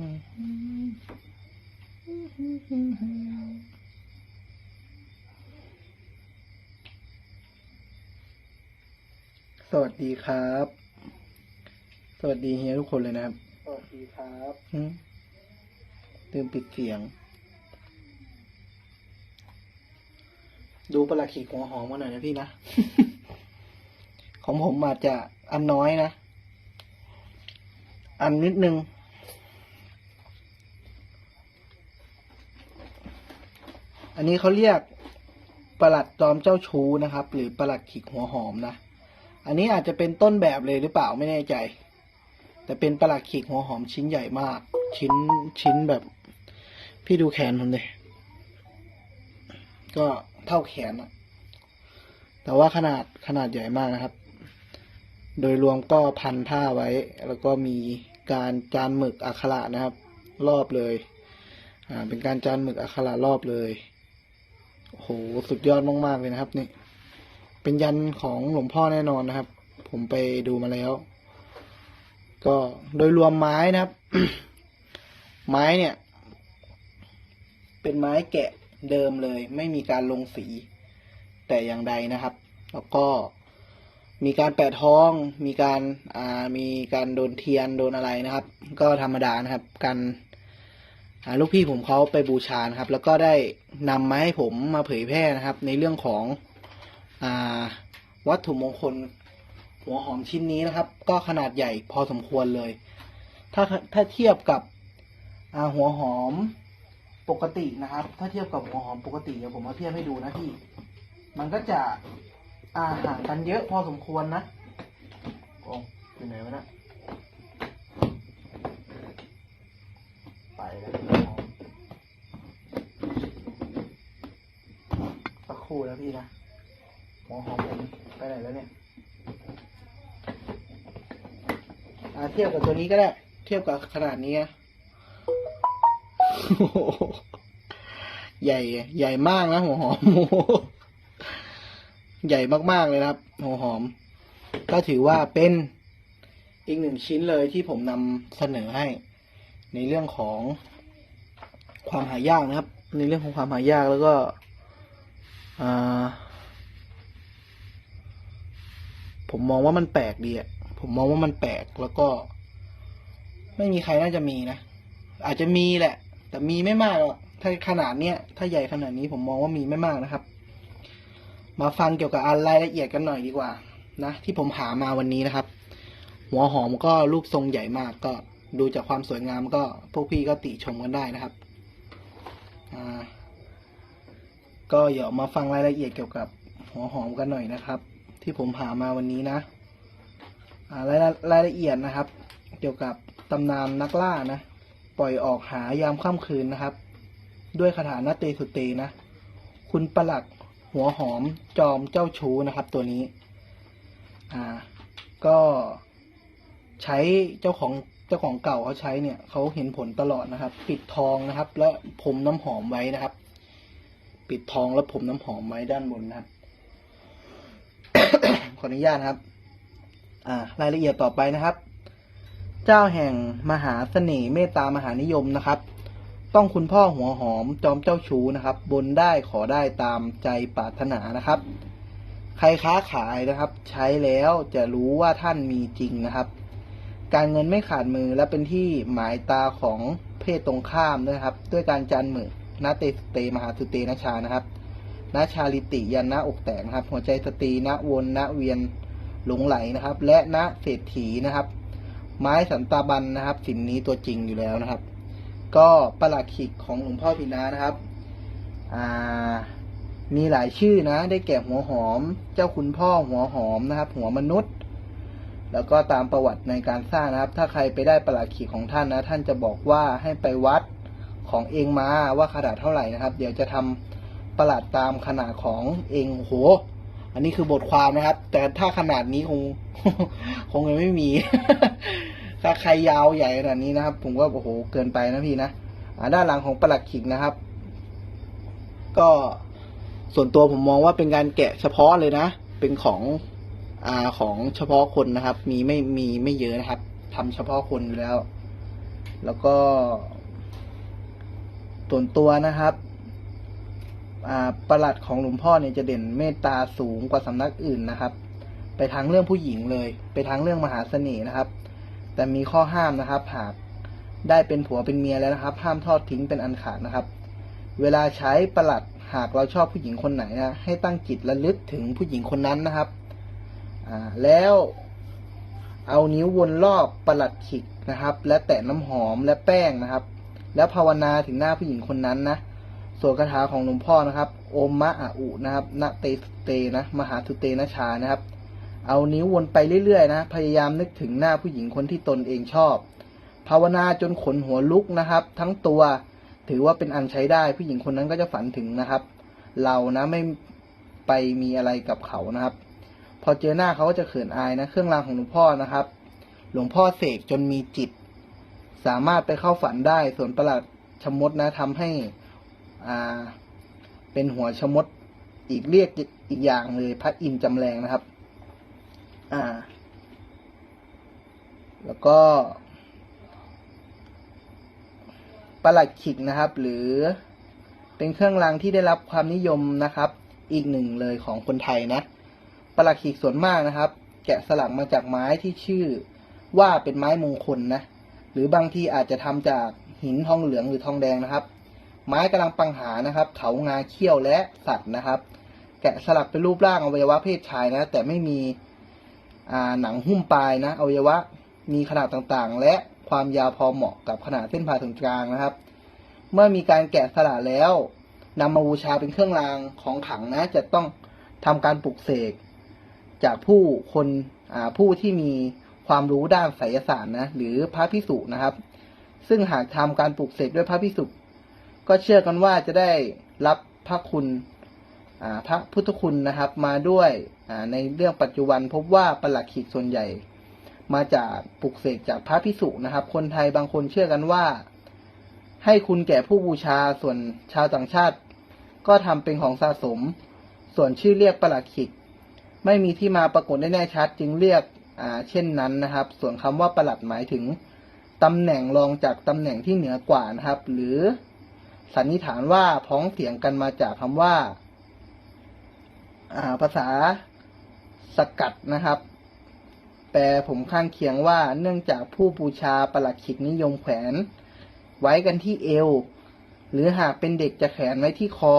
สวัสดีครับ สวัสดีเฮียทุกคนเลยนะครับ สวัสดีครับลืมปิดเสียง ดูประหลัดขีดหัวหอมมาหน่อยนะพี่นะ ของผมอาจจะอันน้อยนะ อันนิดนึง อันนี้เขาเรียกประหลัดจอมเจ้าชู้นะครับ หรือประหลัดขีดหัวหอมนะ อันนี้อาจจะเป็นต้นแบบเลยหรือเปล่าไม่แน่ใจ แต่เป็นประหลัดขีดหัวหอมชิ้นใหญ่มาก ชิ้นชิ้นแบบ พี่ดูแขนผมเลยก็เท่าแขนอะแต่ว่าขนาดขนาดใหญ่มากนะครับ โดยรวมก็พันผ้าไว้ แล้วก็มีการจานหมึกอักขระนะครับ รอบเลย อ่า เป็นการจานหมึกอักขระรอบเลย โอ้โหสุดยอดมาก ๆ เลยนะครับ นี่ เป็นยันของหลวงพ่อแน่นอนนะครับ ผมไปดูมาแล้ว ก็โดยรวมไม้นะครับ ไม้เนี่ย เป็นไม้แกะเดิมเลย ไม่มีการลงสี แต่อย่างใดนะครับ แล้วก็มีการแปะท้อง มีการอ่ามีการโดนเทียนโดนอะไรนะครับ ก็ธรรมดานะครับ การ ลูกพี่ผมเขาไปบูชานะครับ แล้วก็ได้นำมาให้ผมมาเผยแพร่นะครับ ในเรื่องของอวัตถุมงคลหัวหอมชิ้นนี้นะครับ ก็ขนาดใหญ่พอสมควรเลย ถ้าถ้าเทียบกับหัวหอมปกตินะครับ ถ้าเทียบกับหัวหอมปกติเดี๋ยวผมมาเทียบให้ดูนะพี่ มันก็จะอ่าห่างกันเยอะพอสมควรนะโอ้อยู่ไหนวะนะไปแล้วหัวหอมสัก คู่แล้วพี่นะหัวหอมผมไปไหนแล้วเนี่ยอาเทียบกับตัวนี้ก็ได้ เทียบกับขนาดนี้นะใหญ่ ใหญ่มากนะหัวหอมโอ้ใหญ่มากๆเลยนะครับ หัวหอม ก็ถือว่าเป็นอีกหนึ่งชิ้นเลยที่ผมนำเสนอให้ ในเรื่องของความหายากนะครับ ในเรื่องของความหายากแล้วก็ ผมมองว่ามันแปลกดีอะผมมองว่ามันแปลกแล้วก็ ไม่มีใครน่าจะมีนะ อาจจะมีแหละ แต่มีไม่มากหรอกถ้าขนาดเนี้ย ถ้าใหญ่ขนาดนี้ผมมองว่ามีไม่มากนะครับ มาฟังเกี่ยวกับอันรายละเอียดกันหน่อยดีกว่า นะที่ผมหามาวันนี้นะครับ หัวหอมก็รูปทรงใหญ่มากก็ดูจากความสวยงามก็พวกพี่ก็ติชมกันได้นะครับ อ่า ก็เดี๋ยวมาฟังรายละเอียดเกี่ยวกับหัวหอมกันหน่อยนะครับ ที่ผมหามาวันนี้นะรายละรายละเอียดนะครับ เกี่ยวกับตำนานนักล่านะ ปล่อยออกหายามค่ำคืนนะครับ ด้วยคาถานาเตสุเตนะ คุณประหลัดหัวหอมจอมเจ้าชู้นะครับ ตัวนี้ อ่า ก็ใช้เจ้าของเจ้าของเก่าเขาใช้เนี่ยเขาเห็นผลตลอดนะครับ ปิดทองนะครับ และผมน้ำหอมไว้นะครับ ปิดทองและผมน้ำหอมไว้ด้านบนนะครับ ขออนุญาตนะครับ อ่ารายละเอียดต่อไปนะครับ เจ้าแห่งมหาเสน่ห์เมตตามหานิยมนะครับ ต้องคุณพ่อหัวหอมจอมเจ้าชู้นะครับ บนได้ขอได้ตามใจปรารถนานะครับ ใครค้าขายนะครับ ใช้แล้วจะรู้ว่าท่านมีจริงนะครับ การเงินไม่ขาดมือและเป็นที่หมายตาของเพศตรงข้ามนะครับ ด้วยการจันมือ นาเตสเตมหาสุเตนะชานะครับณชาลิติยันณอกแตกนะครับ หัวใจสตรีณวนณเวียนหลงไหลนะครับ และณเศรษฐีนะครับ ไม้สันตาบันนะครับ สินนี้ตัวจริงอยู่แล้วนะครับ ก็ประหลัดขิกของหลวงพ่อพินานะครับอ่ามีหลายชื่อนะ ได้แก่หัวหอม เจ้าคุณพ่อหัวหอมนะครับ หัวมนุษย์ แล้วก็ตามประวัติในการสร้างนะครับ ถ้าใครไปได้ประหลัดขิกของท่านนะ ท่านจะบอกว่าให้ไปวัด ของเองมาว่าขนาดเท่าไหร่นะครับ เดี๋ยวจะทำประหลาดตามขนาดของเองโห อันนี้คือบทความนะครับ แต่ถ้าขนาดนี้คงคงยังไม่มี ถ้าใครยาวใหญ่ขนาดนี้นะครับ ผมว่าโอ้โหเกินไปนะพี่นะอ่าด้านหลังของประหลัดขิกนะครับ ก็ส่วนตัวผมมองว่าเป็นการแกะเฉพาะเลยนะ เป็นของอ่าของเฉพาะคนนะครับ มีไม่มีไม่เยอะนะครับทำเฉพาะคนอยู่แล้ว แล้วก็ ส่วนตัวนะครับประหลัดของหลวงพ่อเนี่ยจะเด่นเมตตาสูงกว่าสำนักอื่นนะครับ ไปทางเรื่องผู้หญิงเลย ไปทางเรื่องมหาเสน่ห์นะครับ แต่มีข้อห้ามนะครับ หากได้เป็นผัวเป็นเมียแล้วนะครับ ห้ามทอดทิ้งเป็นอันขาดนะครับ เวลาใช้ประหลัดหากเราชอบผู้หญิงคนไหนนะให้ตั้งจิตระลึกถึงผู้หญิงคนนั้นนะครับแล้วเอานิ้ววนรอบประหลัดขิกนะครับ และแตะน้ำหอมและแป้งนะครับ แล้วภาวนาถึงหน้าผู้หญิงคนนั้นนะส่วนคาถาของหลวงพ่อนะครับ โอมมะอะอุนะครับนะเตสเตนะ มหาสุเตนะชานะครับ เอานิ้ววนไปเรื่อยๆนะ พยายามนึกถึงหน้าผู้หญิงคนที่ตนเองชอบ ภาวนาจนขนหัวลุกนะครับ ทั้งตัว ถือว่าเป็นอันใช้ได้ ผู้หญิงคนนั้นก็จะฝันถึงนะครับ เรานะไม่ไปมีอะไรกับเขานะครับ พอเจอหน้าเขาก็จะเขินอายนะ เครื่องรางของหลวงพ่อนะครับ หลวงพ่อเสกจนมีจิต สามารถไปเข้าฝันได้ ส่วนประหลัดชมดนะทำให้อ่าเป็นหัวชมดอีกเรียกอีกอย่างเลยพระอินจำแรงนะครับ อ่า แล้วก็ประหลัดขิกนะครับ หรือเป็นเครื่องรางที่ได้รับความนิยมนะครับ อีกหนึ่งเลยของคนไทยนะประหลัดขิกส่วนมากนะครับ แกะสลักมาจากไม้ที่ชื่อว่าเป็นไม้มงคลนะ หรือบางทีอาจจะทำจากหินทองเหลืองหรือทองแดงนะครับ ไม้กำลังปังหานะครับเขางาเขี้ยวและสัตว์นะครับ แกะสลักเป็นรูปร่างอวัยวะเพศชายนะ แต่ไม่มีหนังหุ้มปลายนะอวัยวะมีขนาดต่างๆ และความยาวพอเหมาะกับขนาดเส้นผ่าศูนย์กลางนะครับ เมื่อมีการแกะสลักแล้วนำมาบูชาเป็นเครื่องรางของขลังนะ จะต้องทำการปลุกเสกจากผู้คนผู้ที่มี ความรู้ด้านไสยศาสตร์นะหรือพระพิสุนะครับ ซึ่งหากทำการปลุกเสกด้วยพระพิสุก็เชื่อกันว่าจะได้รับพระคุณพระพุทธคุณนะครับมาด้วยในเรื่องปัจจุบันพบว่าประหลัดขีดส่วนใหญ่ มาจากปลุกเสกจากพระพิสุนะครับ คนไทยบางคนเชื่อกันว่า ให้คุณแก่ผู้บูชาส่วนชาวต่างชาติ ก็ทำเป็นของสะสม ส่วนชื่อเรียกประหลัดขิกไม่มีที่มาปรากฏได้แน่ชัด จึงเรียก เช่นนั้นนะครับ ส่วนคำว่าประหลัดหมายถึงตำแหน่งรองจากตำแหน่งที่เหนือกว่านะครับ หรือสันนิษฐานว่าพ้องเสียงกันมาจากคำว่าอ่าภาษาสกัดนะครับ แปลผมข้างเคียงว่าเนื่องจากผู้บูชาประหลัดขิกนิยมแขวน ไว้กันที่เอว หรือหากเป็นเด็กจะแขวนไว้ที่คอ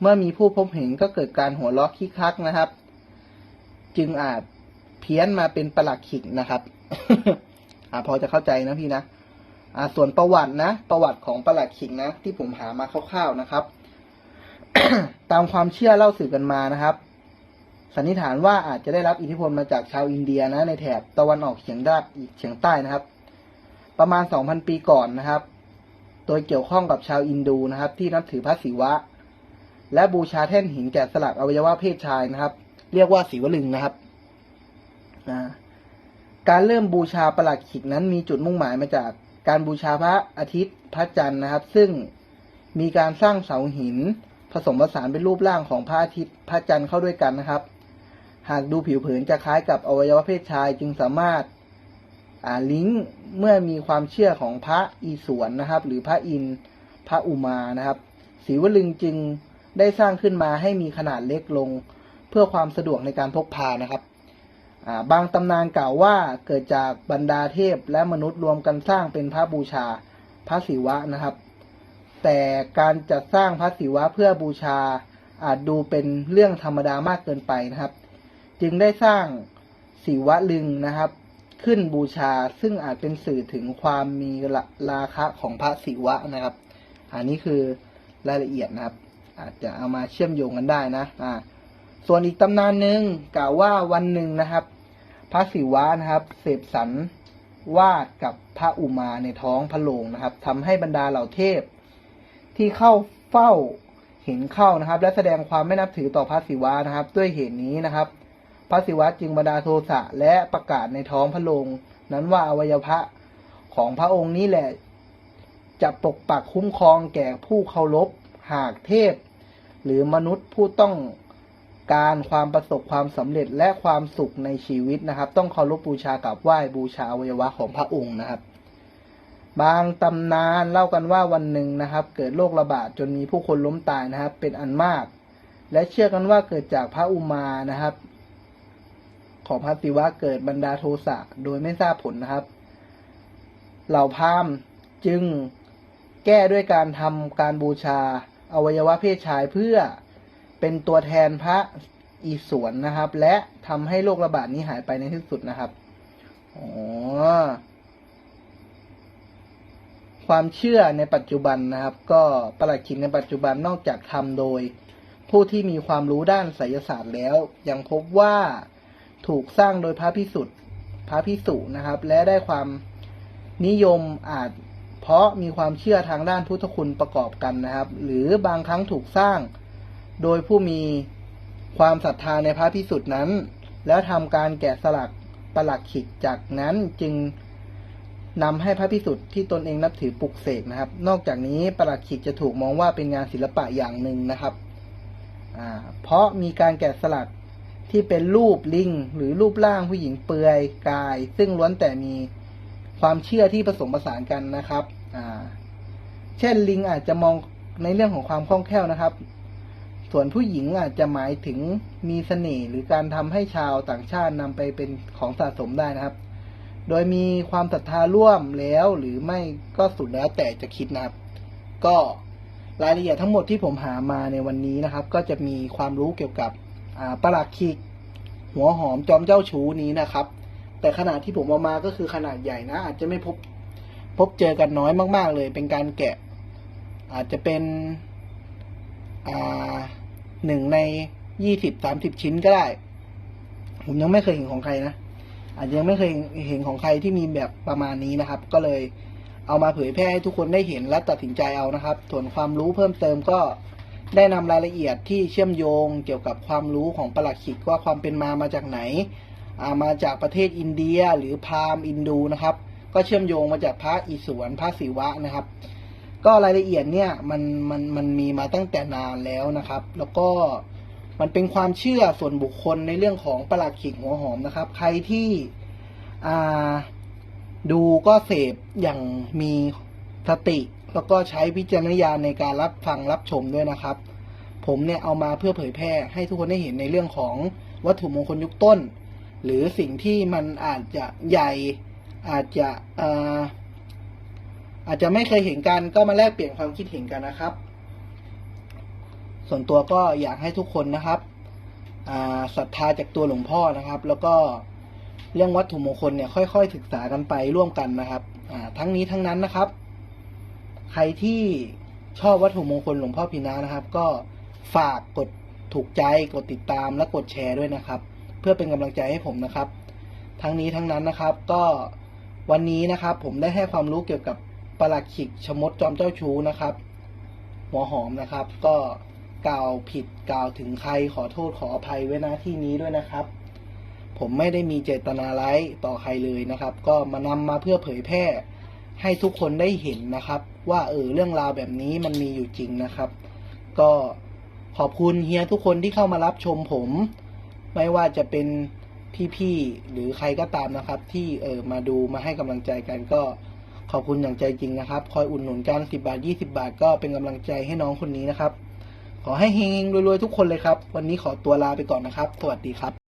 เมื่อมีผู้พบเห็นก็เกิดการหัวเราะคิกคักนะครับ จึงอาจ เพี้ยนมาเป็นประหลัดขิกนะครับอ่าพอจะเข้าใจนะพี่นะอ่าส่วนประวัตินะ ประวัติของประหลัดขิกนะ ที่ผมหามาคร่าวๆนะครับ ตามความเชื่อเล่าสื่อกันมานะครับสันนิษฐานว่าอาจจะได้รับอิทธิพลมาจากชาวอินเดียนะ ในแถบตะวันออกเฉียงใต้เฉียงใต้นะครับ ประมาณ 2,000 ปีก่อนนะครับ โดยเกี่ยวข้องกับชาวอินดูนะครับ ที่นับถือพระศิวะ และบูชาแท่นหินแกะสลักอวัยวะเพศชายนะครับ เรียกว่าศิวลึงนะครับ นะการเริ่มบูชาประหลัดขิกนั้นมีจุดมุ่งหมายมาจากการบูชาพระอาทิตย์พระจันทร์นะครับ ซึ่งมีการสร้างเสาหิน ผสมผสานเป็นรูปร่างของพระอาทิตย์พระจันทร์เข้าด้วยกันนะครับ หากดูผิวเผินจะคล้ายกับอวัยวะเพศชายจึงสามารถอ่าลิงก์เมื่อมีความเชื่อของพระอีสวนนะครับ หรือพระอินพระอุมานะครับศรีวลึงจึงได้สร้างขึ้นมาให้มีขนาดเล็กลง เพื่อความสะดวกในการพกพานะครับ บางตำนานกล่าวว่าเกิดจากบรรดาเทพและมนุษย์รวมกันสร้างเป็นพระบูชาพระศิวะนะครับ แต่การจัดสร้างพระศิวะเพื่อบูชาอาจดูเป็นเรื่องธรรมดามากเกินไปนะครับ จึงได้สร้างศิวะลึงนะครับ ขึ้นบูชาซึ่งอาจเป็นสื่อถึงความมีราคะของพระศิวะนะครับ อันนี้คือรายละเอียดนะครับ อาจจะเอามาเชื่อมโยงกันได้นะอ่าส่วนอีกตำนานหนึ่งกล่าวว่าวันหนึ่งนะครับ พระศิวะนะครับ เสพสรรวาดกับพระอุมาในท้องพระโรงนะครับทำให้บรรดาเหล่าเทพ ที่เข้าเฝ้าเห็นเข้านะครับ และแสดงความไม่นับถือต่อพระศิวะนะครับ ด้วยเหตุนี้นะครับ พระศิวะจึงบรรดาโทสะและประกาศในท้องพระโรงนั้นว่าอวัยวะของพระองค์นี้แหละจะปกปักคุ้มครองแก่ผู้เคารพหากเทพ หรือมนุษย์ผู้ต้อง การความประสบความสำเร็จและความสุขในชีวิตนะครับ ต้องเคารพบูชากราบไหว้บูชาอวัยวะของพระองค์นะครับ บางตำนานเล่ากันว่าวันหนึ่งนะครับ เกิดโรคระบาดจนมีผู้คนล้มตายนะครับ เป็นอันมาก และเชื่อกันว่าเกิดจากพระอุมานะครับ ของพระศิวะเกิดบรรดาโทสะโดยไม่ทราบผลนะครับ เหล่าพราหมณ์จึงแก้ด้วยการทำการบูชาอวัยวะเพศชายเพื่อ เป็นตัวแทนพระอีสวนนะครับ และทำให้โรคระบาดนี้หายไปในที่สุดนะครับอ๋อความเชื่อในปัจจุบันนะครับ ก็ประหลัดขิกในปัจจุบันนอกจากทำโดย ผู้ที่มีความรู้ด้านไสยศาสตร์แล้ว ยังพบว่าถูกสร้างโดยพระพิสุทธิ์พระพิสุนะครับ และได้ความนิยมอาจเพราะมีความเชื่อทางด้านพุทธคุณประกอบกันนะครับ หรือบางครั้งถูกสร้าง โดยผู้มีความศรัทธาในพระพิสุทธิ์นั้น แล้วทำการแกะสลักประหลักขิกจากนั้นจึงนำให้พระพิสุทธิ์ที่ตนเองนับถือปลุกเสกนะครับ นอกจากนี้ประหลักขิกจะถูกมองว่าเป็นงานศิลปะอย่างหนึ่งนะครับ เพราะมีการแกะสลักที่เป็นรูปลิง หรือรูปร่างผู้หญิงเปลือยกาย ซึ่งล้วนแต่มีความเชื่อที่ผสมผสานกันนะครับ เช่นลิงอาจจะมองในเรื่องของความคล่องแคล่วนะครับ ส่วนผู้หญิงอาจจะหมายถึงมีเสน่ห์หรือการทำให้ชาวต่างชาตินำไปเป็นของสะสมได้นะครับ โดยมีความศรัทธาร่วมแล้วหรือไม่ก็สุดแล้วแต่จะคิดนะครับ ก็รายละเอียดทั้งหมดที่ผมหามาในวันนี้นะครับ ก็จะมีความรู้เกี่ยวกับประหลัดคิก หัวหอมจอมเจ้าชู้นี้นะครับ แต่ขนาดที่ผมเอามาก็คือขนาดใหญ่นะ อาจจะไม่พบพบเจอกันน้อยมาก ๆ เลย เป็นการแกะ อาจจะเป็นอ่า หนึ่งในยี่สิบสามสิบชิ้นก็ได้ ผมยังไม่เคยเห็นของใครนะอาจจะยังไม่เคยเห็นของใครที่มีแบบประมาณนี้นะครับ ก็เลยเอามาเผยแพร่ให้ทุกคนได้เห็นและตัดสินใจเอานะครับ ส่วนความรู้เพิ่มเติมก็ได้นำรายละเอียดที่เชื่อมโยงเกี่ยวกับความรู้ของประหลัดขิกว่าความเป็นมามาจากไหนามาจากประเทศอินเดียหรือพราหมณ์อินดูนะครับ ก็เชื่อมโยงมาจากพระอิศวรพระศิวะนะครับ ก็รายละเอียดเนี่ยมันมันมันมีมาตั้งแต่นานแล้วนะครับ แล้วก็มันเป็นความเชื่อส่วนบุคคลในเรื่องของประหลัดขิกหัวหอมนะครับ ใครที่อ่าดูก็เสพอย่างมีสติ แล้วก็ใช้วิจารณญาณในการรับฟังรับชมด้วยนะครับ ผมเนี่ยเอามาเพื่อเผยแพร่ให้ทุกคนได้เห็นในเรื่องของวัตถุมงคลยุคต้น หรือสิ่งที่มันอาจจะใหญ่อาจจะอ่อ อาจจะไม่เคยเห็นกันก็มาแลกเปลี่ยนความคิดเห็นกันนะครับ ส่วนตัวก็อยากให้ทุกคนนะครับศรัทธาจากตัวหลวงพ่อนะครับ แล้วก็เรื่องวัตถุมงคลเนี่ยค่อยๆศึกษากันไปร่วมกันนะครับทั้งนี้ทั้งนั้นนะครับ ใครที่ชอบวัตถุมงคลหลวงพ่อพีนานะครับ ก็ฝากกดถูกใจกดติดตามและกดแชร์ด้วยนะครับ เพื่อเป็นกำลังใจให้ผมนะครับ ทั้งนี้ทั้งนั้นนะครับ ก็วันนี้นะครับ ผมได้ให้ความรู้เกี่ยวกับ ประหลัดขิกชมดจอมเจ้าชู้นะครับ หัวหอมนะครับ ก็กล่าวผิดกล่าวถึงใครขอโทษขออภัยไว้ณที่นี้ด้วยนะครับ ผมไม่ได้มีเจตนาร้ายต่อใครเลยนะครับ ก็มานำมาเพื่อเผยแพร่ให้ทุกคนได้เห็นนะครับ ว่าเออเรื่องราวแบบนี้มันมีอยู่จริงนะครับ ก็ขอบคุณเฮียทุกคนที่เข้ามารับชมผม ไม่ว่าจะเป็นพี่ๆหรือใครก็ตามนะครับ ที่เออมาดูมาให้กำลังใจกันก็ ขอบคุณอย่างใจจริงนะครับ คอยอุดหนุนกันสิบาทยี่สิบาทก็เป็นกำลังใจให้น้องคนนี้นะครับ ขอให้เฮงๆรวยๆทุกคนเลยครับ วันนี้ขอตัวลาไปก่อนนะครับ สวัสดีครับ